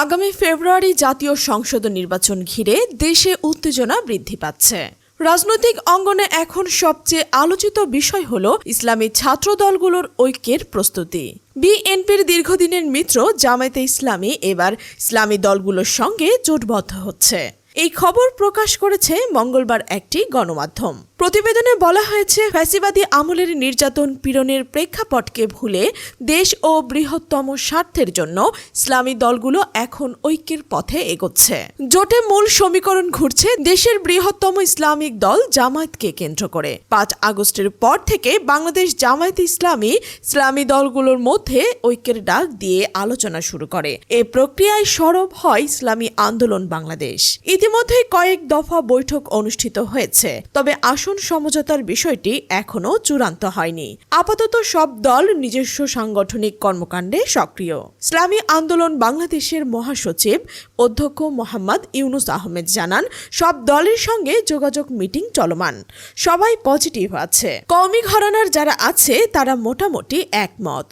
আগামী ফেব্রুয়ারি জাতীয় সংসদ নির্বাচন ঘিরে দেশে উত্তেজনা বৃদ্ধি পাচ্ছে। রাজনৈতিক অঙ্গনে এখন সবচেয়ে আলোচিত বিষয় হল ইসলামী ছাত্র দলগুলোর ঐক্যের প্রস্তুতি। বিএনপির দীর্ঘদিনের মিত্র জামায়াতে ইসলামী এবার ইসলামী দলগুলোর সঙ্গে জোটবদ্ধ হচ্ছে। এই খবর প্রকাশ করেছে মঙ্গলবার একটি গণমাধ্যম। প্রতিবেদনে বলা হয়েছে, ফ্যাসিবাদী আমলের নির্যাতন পীড়নের প্রেক্ষাপটকে ভুলে দেশ ও বৃহত্তম স্বার্থের জন্য ইসলামী দলগুলো এখন ঐক্যের পথে এগোচ্ছে। জোটে মূল সমীকরণ ঘুরছে দেশের বৃহত্তম ইসলামিক দল জামায়াতকে কেন্দ্র করে। পাঁচ আগস্টের পর থেকে বাংলাদেশ জামায়াত ইসলামী ইসলামী দলগুলোর মধ্যে ঐক্যের ডাক দিয়ে আলোচনা শুরু করে। এ প্রক্রিয়ায় সরব হয় ইসলামী আন্দোলন বাংলাদেশ। ইতিমধ্যে কয়েক দফা বৈঠক অনুষ্ঠিত হয়েছে, তবে আসন সমঝোতার বিষয়টি এখনও চূড়ান্ত হয়নি। আপাতত সব দল নিজস্ব সাংগঠনিক কর্মকাণ্ডে সক্রিয়। ইসলামী আন্দোলন বাংলাদেশের মহাসচিব অধ্যক্ষ মোহাম্মদ ইউনুস আহমেদ জানান, সব দলের সঙ্গে যোগাযোগ মিটিং চলমান। সবাই পজিটিভ আছে। কওমি ঘরানার যারা আছে, তারা মোটামুটি একমত।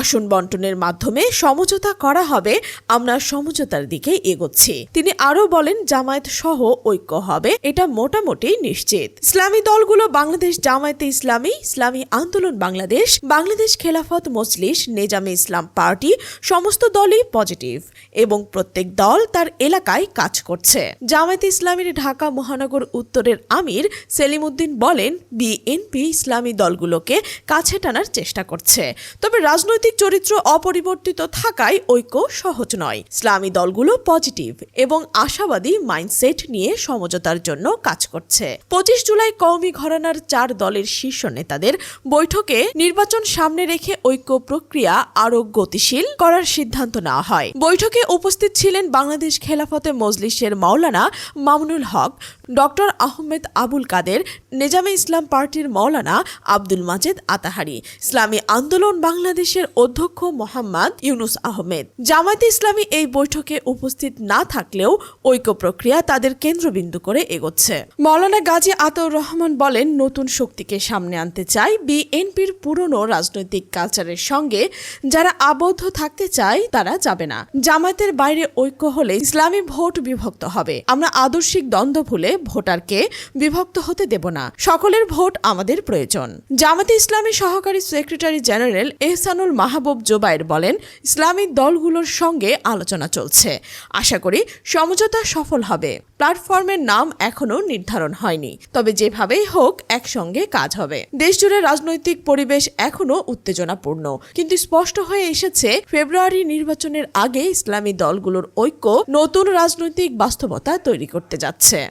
আসন বন্টনের মাধ্যমে সমঝোতা করা হবে, আমরা সমঝোতার দিকে এগোচ্ছি। তিনি আরও বলেন, জামায়াত সহ ঐক্য হবে, এটা মোটামুটি নিশ্চিত। ইসলামী দলগুলো বাংলাদেশ জামায়াতে ইসলামী ইসলামী আন্দোলন বাংলাদেশ বাংলাদেশ খেলাফত মজলিস, নেজামে ইসলাম পার্টি, সমস্ত দলই পজিটিভ এবং প্রত্যেক দল তার এলাকায় কাজ করছে। জামায়াতে ইসলামীর ঢাকা মহানগর উত্তরের আমির সেলিম উদ্দিন বলেন, বিএনপি ইসলামী দলগুলোকে কাছে টানার চেষ্টা করছে। তবে রাজনৈতিক চরিত্র অপরিবর্তিত থাকায় ঐক্য সহজ নয়। ইসলামী দলগুলো পজিটিভ এবং আশাবাদী মাইন্ডসেট নিয়ে সমঝোতার জন্য কাজ করছে। পঁচিশ জুলাই কওমি ঘরানার চার দলের শীর্ষ নেতাদের বৈঠকে নির্বাচন সামনে রেখে ঐক্য প্রক্রিয়া আরও গতিশীল করার সিদ্ধান্ত নেওয়া হয়। বৈঠকে উপস্থিত ছিলেন বাংলাদেশ খেলাফতে মজলিসের মাওলানা মামুনুল হক, ডক্টর আহমেদ আবুল কাদের, নেজামে ইসলাম পার্টির মাওলানা আব্দুল মাজেদ আতাহারি, ইসলামী আন্দোলন বাংলাদেশের অধ্যক্ষ মোহাম্মদ ইউনুস আহমেদ। জামায়াতে ইসলামী এই বৈঠকে উপস্থিত না থাকলেও ঐক্য প্রক্রিয়া তাদের কেন্দ্রবিন্দু করে এগোচ্ছে। মৌলানা গাজী আতাউর রহমান বলেন, নতুন শক্তিকে সামনে আনতে চাই বিএনপির পুরনো রাজনৈতিক কালচারের সঙ্গে। যারা আবদ্ধ থাকতে চায়, তারা যাবে না। জামায়াতের বাইরে ঐক্য হলে ইসলামী ভোট বিভক্ত হবে। আমরা আদর্শিক দ্বন্দ্ব ভুলে ভোটারকে বিভক্ত হতে দেব না। সকলের ভোট আমাদের প্রয়োজন। জামাতে ইসলামী সহকারী সেক্রেটারি জেনারেল এহসানুল মাহবুব জোবায়ের বলেন, ইসলামী দলগুলোর সঙ্গে আলোচনা চলছে। আশা করি সমঝোতা সফল হবে। প্ল্যাটফর্মের নাম এখনও নির্ধারণ হয়নি। তবে যেভাবেই হোক, একসঙ্গে কাজ হবে। দেশজুড়ে রাজনৈতিক পরিবেশ এখনও উত্তেজনাপূর্ণ। কিন্তু স্পষ্ট হয়ে এসেছে, ফেব্রুয়ারি নির্বাচনের আগে ইসলামী দলগুলোর ঐক্য নতুন রাজনৈতিক বাস্তবতা তৈরি করতে যাচ্ছে।